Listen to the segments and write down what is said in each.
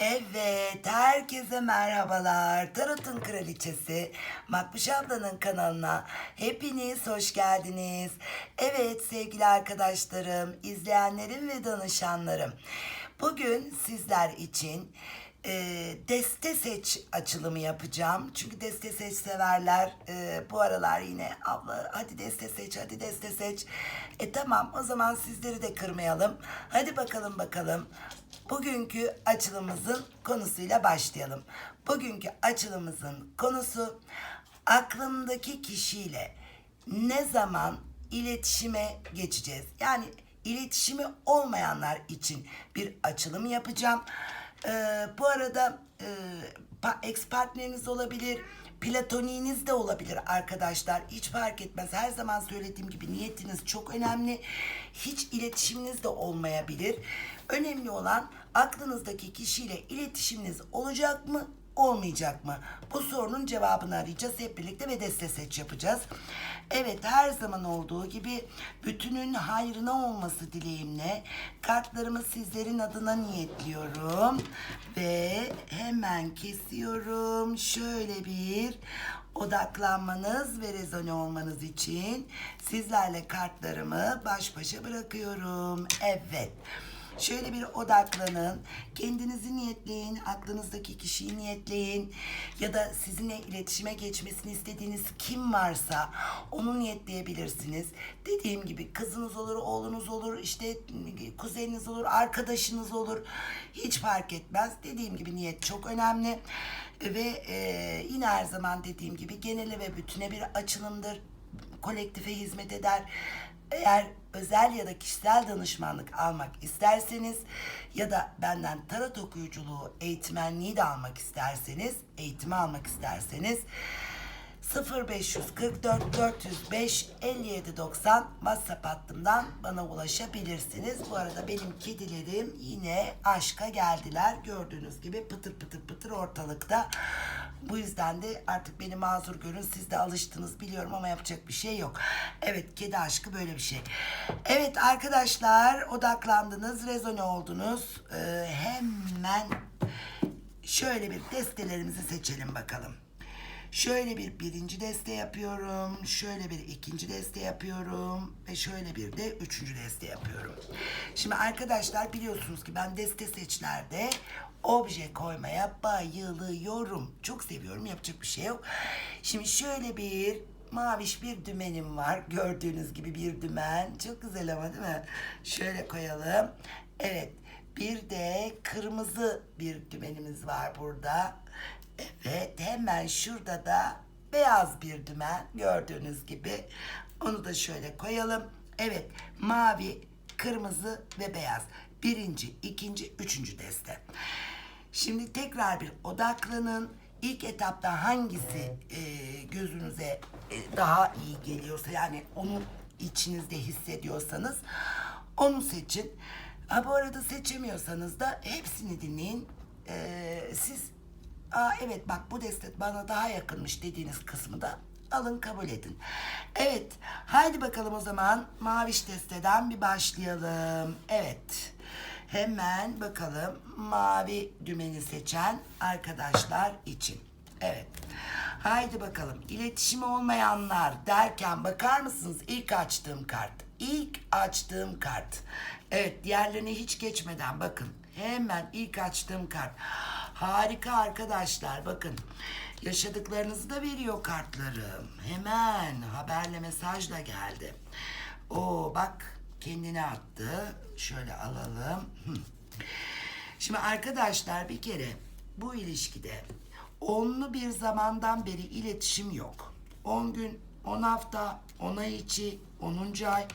Evet, herkese merhabalar. Tarot'un kraliçesi Makbuş ablanın kanalına hepiniz hoş geldiniz. Evet sevgili arkadaşlarım, izleyenlerim ve danışanlarım. Bugün sizler için e, deste seç açılımı yapacağım. Çünkü deste seç severler e, bu aralar yine abla hadi deste seç hadi deste seç. E tamam o zaman sizleri de kırmayalım. Hadi bakalım bakalım. Bugünkü açılımımızın konusuyla başlayalım. Bugünkü açılımımızın konusu aklımdaki kişiyle ne zaman iletişime geçeceğiz? Yani iletişimi olmayanlar için bir açılım yapacağım. Ee, bu arada e, ex partneriniz olabilir, platoniğiniz de olabilir arkadaşlar. Hiç fark etmez. Her zaman söylediğim gibi niyetiniz çok önemli. Hiç iletişiminiz de olmayabilir. Önemli olan aklınızdaki kişiyle iletişiminiz olacak mı? olmayacak mı? Bu sorunun cevabını arayacağız hep birlikte ve deste seç yapacağız. Evet her zaman olduğu gibi bütünün hayrına olması dileğimle kartlarımı sizlerin adına niyetliyorum ve hemen kesiyorum. Şöyle bir odaklanmanız ve rezone olmanız için sizlerle kartlarımı baş başa bırakıyorum. Evet. Şöyle bir odaklanın. Kendinizi niyetleyin. Aklınızdaki kişiyi niyetleyin. Ya da sizinle iletişime geçmesini istediğiniz kim varsa onu niyetleyebilirsiniz. Dediğim gibi kızınız olur, oğlunuz olur, işte kuzeniniz olur, arkadaşınız olur. Hiç fark etmez. Dediğim gibi niyet çok önemli. Ve e, yine her zaman dediğim gibi genele ve bütüne bir açılımdır. Kolektife hizmet eder. Eğer özel ya da kişisel danışmanlık almak isterseniz ya da benden tarot okuyuculuğu eğitmenliği de almak isterseniz, eğitimi almak isterseniz 0544 405 57 90 WhatsApp hattımdan bana ulaşabilirsiniz. Bu arada benim kedilerim yine aşka geldiler. Gördüğünüz gibi pıtır pıtır pıtır ortalıkta. Bu yüzden de artık beni mazur görün. Siz de alıştınız biliyorum ama yapacak bir şey yok. Evet kedi aşkı böyle bir şey. Evet arkadaşlar odaklandınız, rezone oldunuz. Ee, hemen şöyle bir destelerimizi seçelim bakalım. Şöyle bir birinci deste yapıyorum. Şöyle bir ikinci deste yapıyorum. Ve şöyle bir de üçüncü deste yapıyorum. Şimdi arkadaşlar biliyorsunuz ki ben deste seçlerde obje koymaya bayılıyorum. Çok seviyorum. Yapacak bir şey yok. Şimdi şöyle bir maviş bir dümenim var. Gördüğünüz gibi bir dümen. Çok güzel ama değil mi? Şöyle koyalım. Evet. Bir de kırmızı bir dümenimiz var burada. Evet hemen şurada da beyaz bir dümen gördüğünüz gibi. Onu da şöyle koyalım. Evet mavi, kırmızı ve beyaz. Birinci, ikinci, üçüncü deste. Şimdi tekrar bir odaklanın. İlk etapta hangisi e, gözünüze e, daha iyi geliyorsa yani onu içinizde hissediyorsanız onu seçin. Ha bu arada seçemiyorsanız da hepsini dinleyin. E, siz Aa evet bak bu deste bana daha yakınmış dediğiniz kısmı da alın kabul edin. Evet haydi bakalım o zaman maviş desteden bir başlayalım. Evet hemen bakalım mavi dümeni seçen arkadaşlar için. Evet. Haydi bakalım. İletişimi olmayanlar derken bakar mısınız ilk açtığım kart? İlk açtığım kart. Evet diğerlerine hiç geçmeden bakın. Hemen ilk açtığım kart. Harika arkadaşlar bakın. Yaşadıklarınızı da veriyor kartlarım. Hemen haberle mesajla geldi. Oo bak kendine attı. Şöyle alalım. Şimdi arkadaşlar bir kere bu ilişkide onlu bir zamandan beri iletişim yok. 10 gün, 10 hafta, 10 ay içi, 10. ay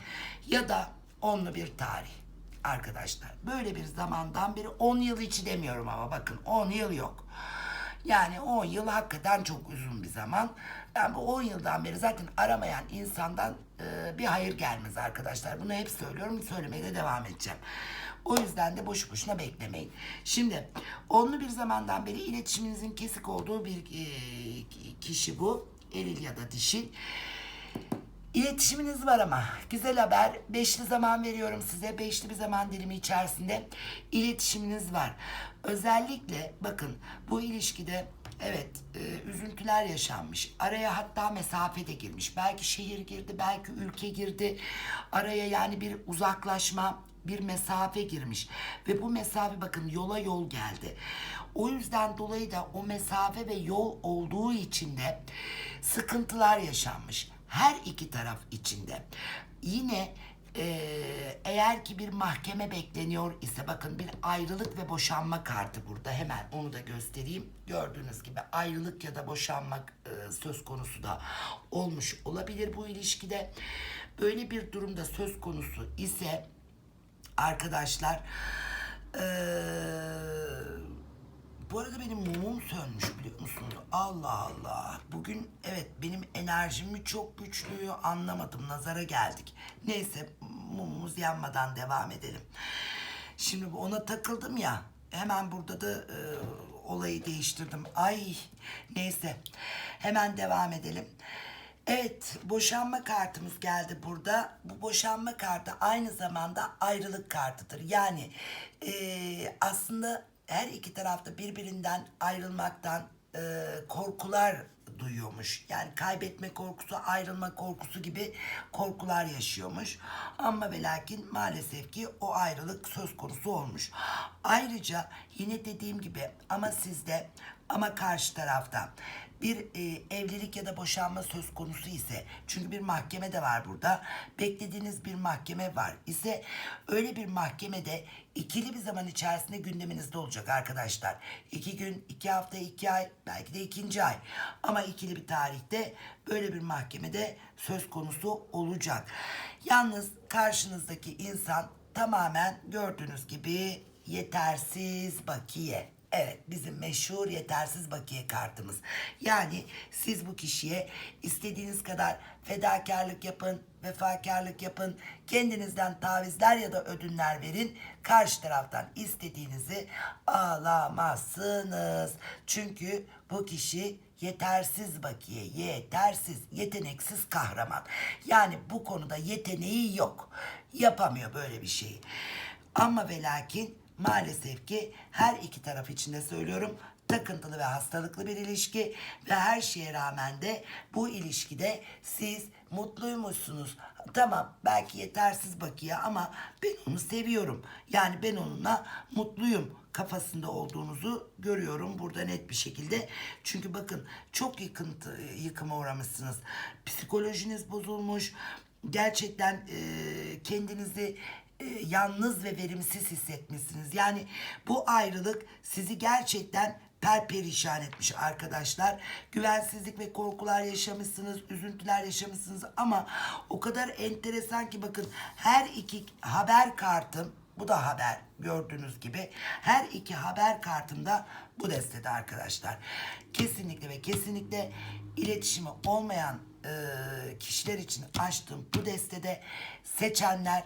ya da onlu bir tarih arkadaşlar. Böyle bir zamandan beri 10 yıl içi demiyorum ama bakın 10 yıl yok. Yani 10 yıl hakikaten çok uzun bir zaman. Ben bu 10 yıldan beri zaten aramayan insandan e, bir hayır gelmez arkadaşlar. Bunu hep söylüyorum, söylemeye de devam edeceğim. O yüzden de boşu boşuna beklemeyin. Şimdi onlu bir zamandan beri iletişiminizin kesik olduğu bir e, kişi bu. Eril ya da dişil. İletişiminiz var ama güzel haber. Beşli zaman veriyorum size. Beşli bir zaman dilimi içerisinde iletişiminiz var. Özellikle bakın bu ilişkide evet e, üzüntüler yaşanmış. Araya hatta mesafe de girmiş. Belki şehir girdi, belki ülke girdi. Araya yani bir uzaklaşma, bir mesafe girmiş. Ve bu mesafe bakın yola yol geldi. O yüzden dolayı da o mesafe ve yol olduğu için de sıkıntılar yaşanmış. Her iki taraf içinde. Yine eee, eğer ki bir mahkeme bekleniyor ise bakın bir ayrılık ve boşanma kartı burada hemen onu da göstereyim. Gördüğünüz gibi ayrılık ya da boşanma eee, söz konusu da olmuş olabilir bu ilişkide. Böyle bir durumda söz konusu ise arkadaşlar eee, bu arada benim mumum sönmüş biliyor musunuz? Allah Allah. Bugün evet benim enerjim mi çok güçlü anlamadım. Nazara geldik. Neyse mumumuz yanmadan devam edelim. Şimdi ona takıldım ya. Hemen burada da e, olayı değiştirdim. Ay neyse. Hemen devam edelim. Evet, boşanma kartımız geldi burada. Bu boşanma kartı aynı zamanda ayrılık kartıdır. Yani eee, aslında her iki tarafta birbirinden ayrılmaktan eee, korkular duyuyormuş. Yani kaybetme korkusu, ayrılma korkusu gibi korkular yaşıyormuş. Ama ve lakin maalesef ki o ayrılık söz konusu olmuş. Ayrıca yine dediğim gibi ama sizde ama karşı tarafta bir e, evlilik ya da boşanma söz konusu ise çünkü bir mahkeme de var burada beklediğiniz bir mahkeme var ise öyle bir mahkemede ikili bir zaman içerisinde gündeminizde olacak arkadaşlar. İki gün, iki hafta, iki ay belki de ikinci ay ama ikili bir tarihte böyle bir mahkemede söz konusu olacak. Yalnız karşınızdaki insan tamamen gördüğünüz gibi yetersiz bakiye. Evet bizim meşhur yetersiz bakiye kartımız. Yani siz bu kişiye istediğiniz kadar fedakarlık yapın, vefakarlık yapın, kendinizden tavizler ya da ödünler verin. Karşı taraftan istediğinizi alamazsınız. Çünkü bu kişi yetersiz bakiye, yetersiz, yeteneksiz kahraman. Yani bu konuda yeteneği yok. Yapamıyor böyle bir şeyi. Ama ve lakin maalesef ki her iki taraf için de söylüyorum takıntılı ve hastalıklı bir ilişki ve her şeye rağmen de bu ilişkide siz mutluymuşsunuz. Tamam belki yetersiz bakiye ama ben onu seviyorum. Yani ben onunla mutluyum kafasında olduğunuzu görüyorum burada net bir şekilde. Çünkü bakın çok yıkıntı, yıkıma uğramışsınız. Psikolojiniz bozulmuş. Gerçekten e, kendinizi e, yalnız ve verimsiz hissetmişsiniz. Yani bu ayrılık sizi gerçekten perperişan etmiş arkadaşlar. Güvensizlik ve korkular yaşamışsınız, üzüntüler yaşamışsınız ama o kadar enteresan ki bakın her iki haber kartım bu da haber gördüğünüz gibi. Her iki haber kartımda bu destede arkadaşlar. Kesinlikle ve kesinlikle iletişimi olmayan e, kişiler için açtığım bu destede seçenler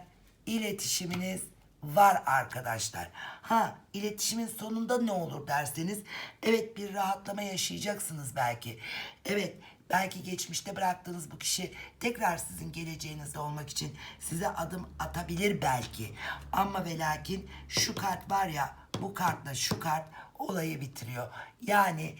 iletişiminiz var arkadaşlar. Ha iletişimin sonunda ne olur derseniz evet bir rahatlama yaşayacaksınız belki. Evet belki geçmişte bıraktığınız bu kişi tekrar sizin geleceğinizde olmak için size adım atabilir belki. Ama ve lakin şu kart var ya bu kartla şu kart olayı bitiriyor. Yani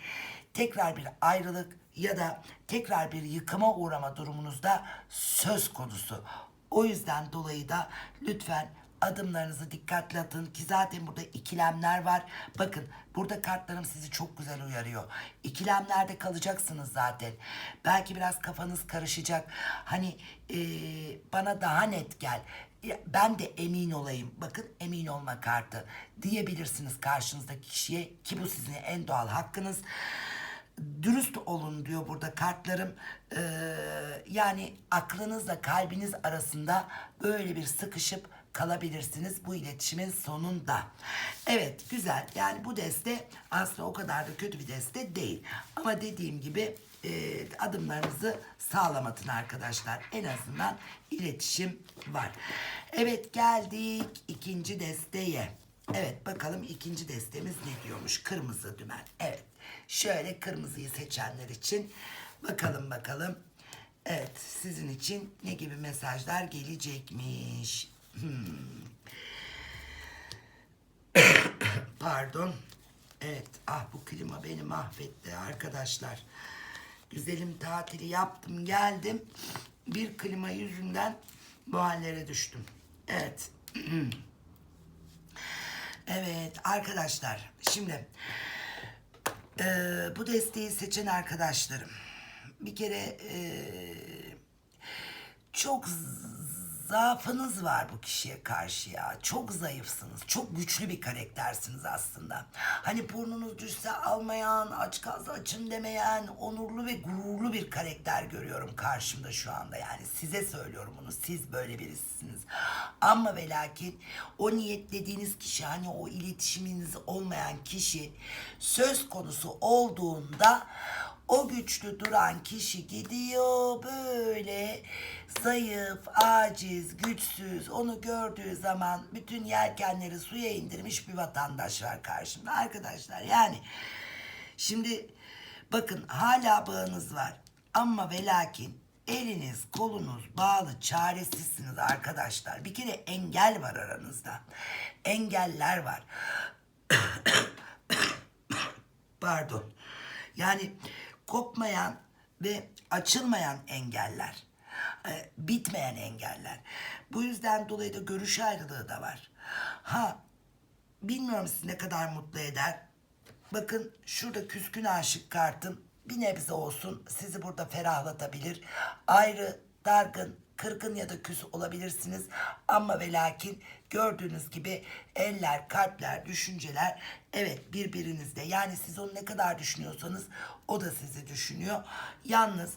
tekrar bir ayrılık ya da tekrar bir yıkıma uğrama durumunuzda söz konusu. O yüzden dolayı da lütfen adımlarınızı dikkatli atın ki zaten burada ikilemler var. Bakın burada kartlarım sizi çok güzel uyarıyor. İkilemlerde kalacaksınız zaten. Belki biraz kafanız karışacak. Hani eee, bana daha net gel. Ben de emin olayım. Bakın emin olma kartı diyebilirsiniz karşınızdaki kişiye ki bu sizin en doğal hakkınız dürüst olun diyor burada kartlarım. Ee, yani aklınızla kalbiniz arasında böyle bir sıkışıp kalabilirsiniz bu iletişimin sonunda. Evet güzel yani bu deste aslında o kadar da kötü bir deste değil. Ama dediğim gibi e, adımlarınızı sağlam atın arkadaşlar. En azından iletişim var. Evet geldik ikinci desteye. Evet bakalım ikinci destemiz ne diyormuş? Kırmızı dümen. Evet. Şöyle kırmızıyı seçenler için bakalım bakalım. Evet, sizin için ne gibi mesajlar gelecekmiş? Hmm. Pardon. Evet, ah bu klima beni mahvetti arkadaşlar. Güzelim tatili yaptım, geldim. Bir klima yüzünden bu hallere düştüm. Evet. evet arkadaşlar, şimdi eee, bu desteği seçen arkadaşlarım. Bir kere eee, çok zaafınız var bu kişiye karşı ya. Çok zayıfsınız. Çok güçlü bir karaktersiniz aslında. Hani burnunuz düşse almayan, aç kalsa açın demeyen, onurlu ve gururlu bir karakter görüyorum karşımda şu anda. Yani size söylüyorum bunu. Siz böyle birisiniz. Ama ve lakin o niyetlediğiniz kişi hani o iletişiminiz olmayan kişi söz konusu olduğunda o güçlü duran kişi gidiyor böyle zayıf, aciz, güçsüz onu gördüğü zaman bütün yelkenleri suya indirmiş bir vatandaş var karşımda arkadaşlar. Yani şimdi bakın hala bağınız var ama ve lakin eliniz kolunuz bağlı çaresizsiniz arkadaşlar. Bir kere engel var aranızda. Engeller var. Pardon. Yani kopmayan ve açılmayan engeller. e, Bitmeyen engeller. Bu yüzden dolayı da görüş ayrılığı da var. Ha bilmiyorum sizi ne kadar mutlu eder. Bakın şurada küskün aşık kartım bir nebze olsun sizi burada ferahlatabilir. Ayrı, dargın, kırgın ya da küs olabilirsiniz. Ama ve lakin gördüğünüz gibi eller, kalpler, düşünceler evet birbirinizde. Yani siz onu ne kadar düşünüyorsanız o da sizi düşünüyor. Yalnız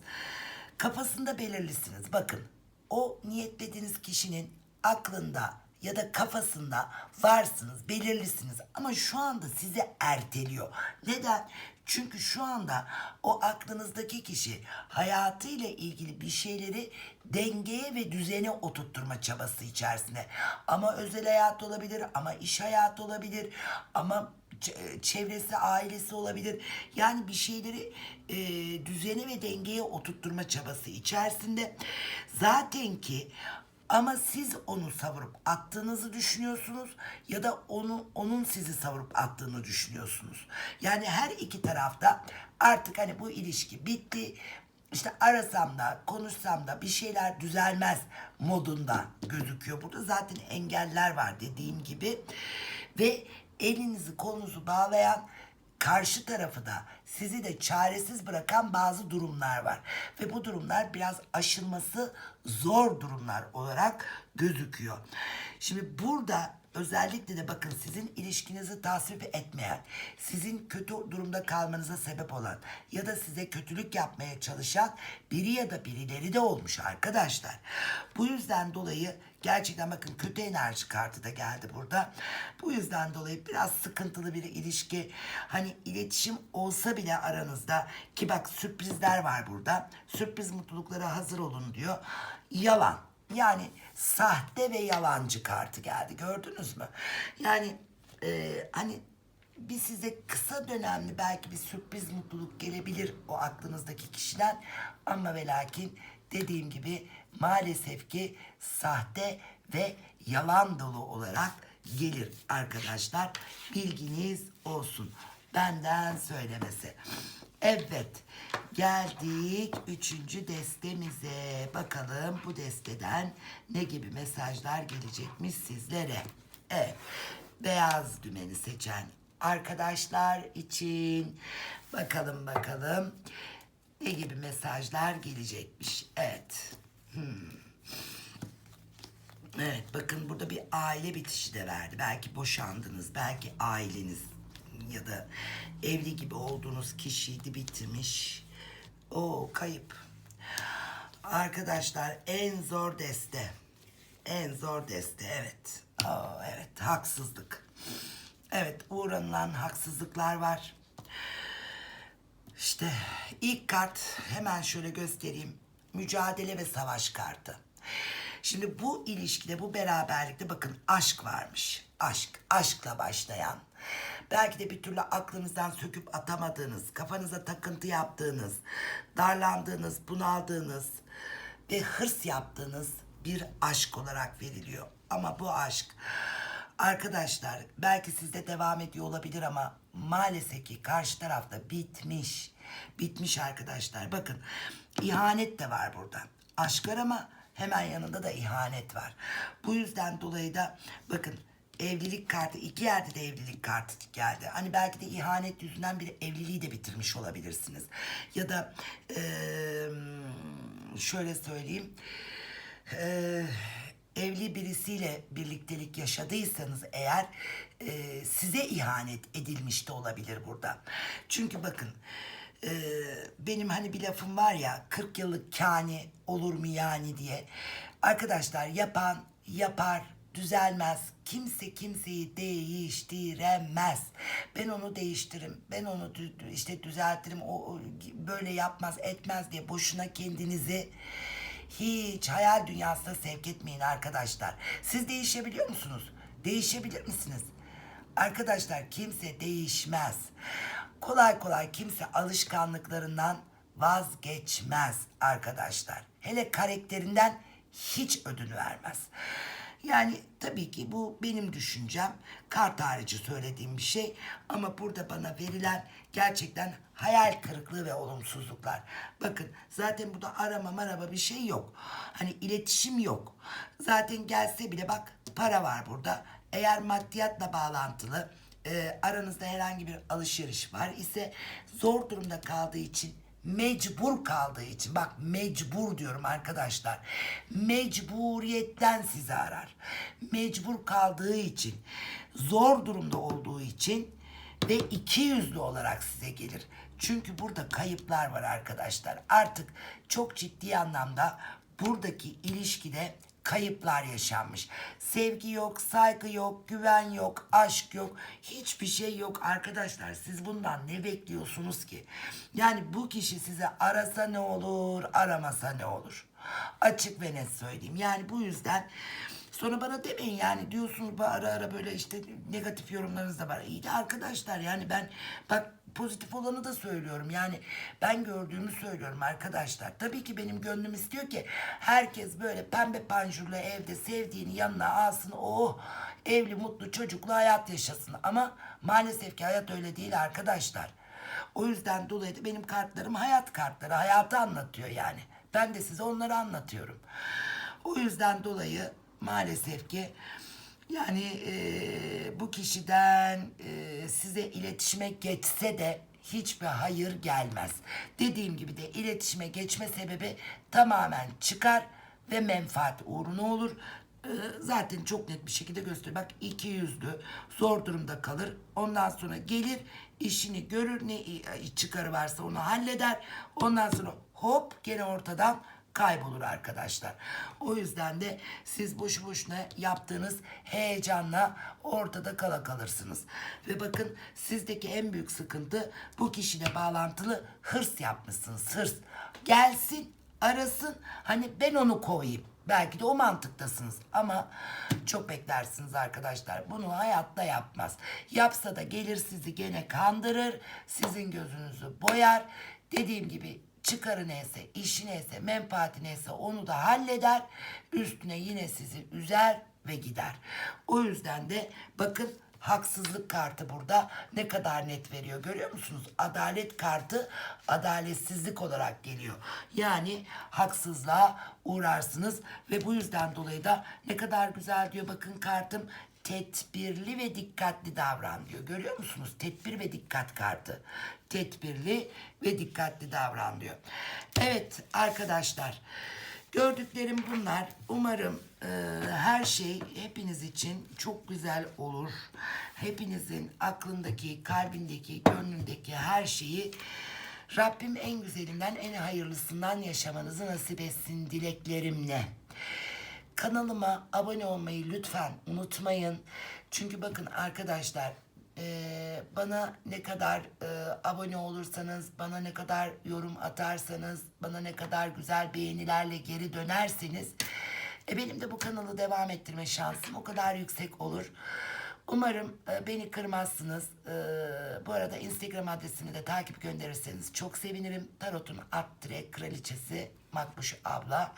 kafasında belirlisiniz. Bakın o niyetlediğiniz kişinin aklında ya da kafasında varsınız, belirlisiniz ama şu anda sizi erteliyor. Neden? Çünkü şu anda o aklınızdaki kişi hayatıyla ilgili bir şeyleri dengeye ve düzene oturtturma çabası içerisinde. Ama özel hayat olabilir, ama iş hayatı olabilir, ama ç- çevresi, ailesi olabilir. Yani bir şeyleri e, düzene ve dengeye oturtturma çabası içerisinde. Zaten ki ama siz onu savurup attığınızı düşünüyorsunuz ya da onu onun sizi savurup attığını düşünüyorsunuz. Yani her iki tarafta artık hani bu ilişki bitti. İşte arasam da konuşsam da bir şeyler düzelmez modunda gözüküyor. Burada zaten engeller var dediğim gibi. Ve elinizi kolunuzu bağlayan karşı tarafı da sizi de çaresiz bırakan bazı durumlar var. Ve bu durumlar biraz aşılması zor durumlar olarak gözüküyor. Şimdi burada özellikle de bakın sizin ilişkinizi tasvip etmeyen, sizin kötü durumda kalmanıza sebep olan ya da size kötülük yapmaya çalışan biri ya da birileri de olmuş arkadaşlar. Bu yüzden dolayı gerçekten bakın kötü enerji kartı da geldi burada. Bu yüzden dolayı biraz sıkıntılı bir ilişki. Hani iletişim olsa bile aranızda ki bak sürprizler var burada. Sürpriz mutluluklara hazır olun diyor. Yalan. Yani sahte ve yalancı kartı geldi gördünüz mü? Yani e, hani bir size kısa dönemli belki bir sürpriz mutluluk gelebilir o aklınızdaki kişiden ama ve lakin dediğim gibi maalesef ki sahte ve yalan dolu olarak gelir arkadaşlar. Bilginiz olsun. Benden söylemesi. Evet geldik üçüncü destemize. Bakalım bu desteden ne gibi mesajlar gelecekmiş sizlere. Evet beyaz dümeni seçen arkadaşlar için bakalım bakalım ne gibi mesajlar gelecekmiş. Evet. Evet bakın burada bir aile bitişi de verdi. Belki boşandınız, belki aileniz ya da evli gibi olduğunuz kişiydi bitirmiş. O kayıp. Arkadaşlar en zor deste. En zor deste evet. Aa, evet haksızlık. Evet uğranılan haksızlıklar var. İşte ilk kart hemen şöyle göstereyim. Mücadele ve savaş kartı. Şimdi bu ilişkide, bu beraberlikte bakın aşk varmış. Aşk, aşkla başlayan, Belki de bir türlü aklınızdan söküp atamadığınız, kafanıza takıntı yaptığınız, darlandığınız, bunaldığınız ve hırs yaptığınız bir aşk olarak veriliyor. Ama bu aşk arkadaşlar belki sizde devam ediyor olabilir ama maalesef ki karşı tarafta bitmiş. Bitmiş arkadaşlar. Bakın ihanet de var burada. Aşk ama hemen yanında da ihanet var. Bu yüzden dolayı da bakın evlilik kartı iki yerde de evlilik kartı geldi. Hani belki de ihanet yüzünden bir evliliği de bitirmiş olabilirsiniz. Ya da eee, şöyle söyleyeyim. Eee, evli birisiyle birliktelik yaşadıysanız eğer eee, size ihanet edilmiş de olabilir burada. Çünkü bakın eee, benim hani bir lafım var ya 40 yıllık kani olur mu yani diye. Arkadaşlar yapan yapar düzelmez. Kimse kimseyi değiştiremez. Ben onu değiştiririm. Ben onu işte düzeltirim. O, o böyle yapmaz, etmez diye boşuna kendinizi hiç hayal dünyasına sevk etmeyin arkadaşlar. Siz değişebiliyor musunuz? Değişebilir misiniz? Arkadaşlar kimse değişmez. Kolay kolay kimse alışkanlıklarından vazgeçmez arkadaşlar. Hele karakterinden hiç ödün vermez. Yani tabii ki bu benim düşüncem. Kart harici söylediğim bir şey. Ama burada bana verilen gerçekten hayal kırıklığı ve olumsuzluklar. Bakın zaten burada arama maraba bir şey yok. Hani iletişim yok. Zaten gelse bile bak para var burada. Eğer maddiyatla bağlantılı e, aranızda herhangi bir alışveriş var ise zor durumda kaldığı için mecbur kaldığı için bak mecbur diyorum arkadaşlar mecburiyetten sizi arar. Mecbur kaldığı için zor durumda olduğu için ve iki yüzlü olarak size gelir. Çünkü burada kayıplar var arkadaşlar. Artık çok ciddi anlamda buradaki ilişkide kayıplar yaşanmış. Sevgi yok, saygı yok, güven yok, aşk yok. Hiçbir şey yok arkadaşlar. Siz bundan ne bekliyorsunuz ki? Yani bu kişi size arasa ne olur, aramasa ne olur? Açık ve net söyleyeyim. Yani bu yüzden Sonra bana demeyin yani diyorsunuz ara ara böyle işte negatif yorumlarınız da var. İyi de arkadaşlar yani ben bak pozitif olanı da söylüyorum. Yani ben gördüğümü söylüyorum arkadaşlar. Tabii ki benim gönlüm istiyor ki herkes böyle pembe panjurlu evde sevdiğini yanına alsın. Oh evli mutlu çocuklu hayat yaşasın. Ama maalesef ki hayat öyle değil arkadaşlar. O yüzden dolayı da benim kartlarım hayat kartları. Hayatı anlatıyor yani. Ben de size onları anlatıyorum. O yüzden dolayı maalesef ki yani e, bu kişiden e, size iletişime geçse de hiçbir hayır gelmez. Dediğim gibi de iletişime geçme sebebi tamamen çıkar ve menfaat uğruna olur. E, zaten çok net bir şekilde gösteriyor. Bak iki yüzlü zor durumda kalır. Ondan sonra gelir işini görür ne çıkarı varsa onu halleder. Ondan sonra hop gene ortadan kaybolur arkadaşlar. O yüzden de siz boşu boşuna yaptığınız heyecanla ortada kala kalırsınız. Ve bakın sizdeki en büyük sıkıntı bu kişiyle bağlantılı hırs yapmışsınız. Hırs. Gelsin, arasın. Hani ben onu kovayım. Belki de o mantıktasınız ama çok beklersiniz arkadaşlar. Bunu hayatta yapmaz. Yapsa da gelir sizi gene kandırır. Sizin gözünüzü boyar. Dediğim gibi çıkarı neyse, işi neyse, menfaati neyse onu da halleder. Üstüne yine sizi üzer ve gider. O yüzden de bakın haksızlık kartı burada ne kadar net veriyor görüyor musunuz? Adalet kartı adaletsizlik olarak geliyor. Yani haksızlığa uğrarsınız ve bu yüzden dolayı da ne kadar güzel diyor bakın kartım tedbirli ve dikkatli davran diyor. Görüyor musunuz? Tedbir ve dikkat kartı. Tedbirli ve dikkatli davran diyor. Evet arkadaşlar. Gördüklerim bunlar. Umarım e, her şey hepiniz için çok güzel olur. Hepinizin aklındaki, kalbindeki, gönlündeki her şeyi Rabbim en güzelinden, en hayırlısından yaşamanızı nasip etsin dileklerimle. Kanalıma abone olmayı lütfen unutmayın. Çünkü bakın arkadaşlar eee, bana ne kadar eee, abone olursanız, bana ne kadar yorum atarsanız, bana ne kadar güzel beğenilerle geri dönerseniz e, benim de bu kanalı devam ettirme şansım o kadar yüksek olur. Umarım e, beni kırmazsınız. E, bu arada Instagram adresini de takip gönderirseniz çok sevinirim. Tarot'un alt direk kraliçesi Makbuş abla.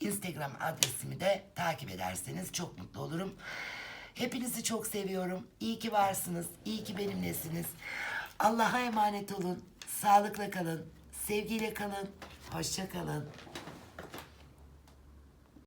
Instagram adresimi de takip ederseniz çok mutlu olurum. Hepinizi çok seviyorum. İyi ki varsınız. İyi ki benimlesiniz. Allah'a emanet olun. Sağlıkla kalın. Sevgiyle kalın. Hoşça kalın.